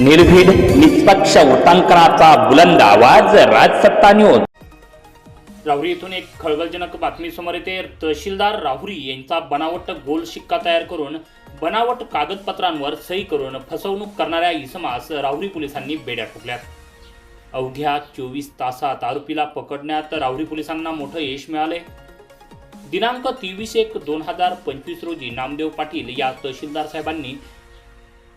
निर्भीड निष्पक्ष वृत्तांकनाचा बुलंद आवाज राजसत्ता न्यूज राहुरी येथून एक खळबळजनक बातमी समोर येते. तहसीलदार राहुरी यांचा बनावट गोल शिक्का तयार करून बनावट कागदपत्रांवर सही करून फसवणूक करणाऱ्या इसमास राहुरी पोलिसांनी बेड्या ठोकल्यात. अवघ्या चोवीस तासात आरोपीला पकडण्यात राहुरी पोलिसांना मोठं यश मिळाले दिनांक तेवीस एक दोन हजार पंचवीस रोजी नामदेव पाटील या तहसीलदार साहेबांनी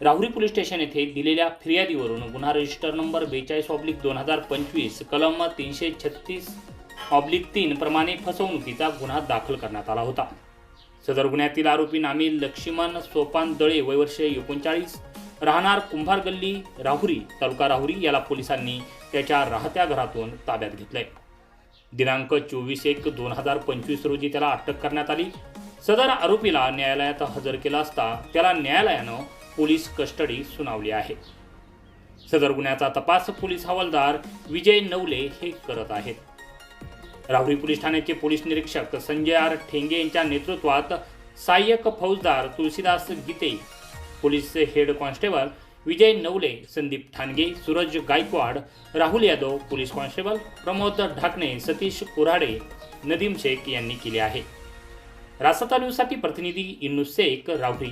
राहुरी पोलीस स्टेशन येथे दिलेल्या फिर्यादीवरून गुन्हा रजिस्टर नंबर बेचाळीस ऑब्लिक दोन हजार पंचवीस कलम तीनशे छत्तीस ऑब्लिक तीन प्रमाणे फसवणुकीचा गुन्हा दाखल करण्यात आला होता. सदर गुन्ह्यातील आरोपी नामी लक्ष्मण सोपान दळे वयवर्ष एकोणचाळीस राहणार कुंभार गल्ली राहुरी तालुका राहुरी याला पोलिसांनी त्याच्या राहत्या घरातून ताब्यात घेतलंय. दिनांक चोवीस एक दोन हजार पंचवीस रोजी त्याला अटक करण्यात आली. सदर आरोपीला न्यायालयात हजर केला असता त्याला न्यायालयानं पोलीस कस्टडी सुनावली आहे. सदर गुन्ह्याचा तपास पोलीस हवालदार विजय नवले हे करत आहेत. राहुरी पोलीस ठाण्याचे पोलीस निरीक्षक संजय आर ठेंगे यांच्या नेतृत्वात सहाय्यक फौजदार Tulsidas Gite police head constable Vijay Navale Sandeep Thange Suraj Gaikwad Rahul Yadav police constable Pramod Dhakane Satish Kurhade Nadeem Shaikh यांनी केले आहे. रासता न्यूजसाठी प्रतिनिधी इन्नू शेख राहुरी.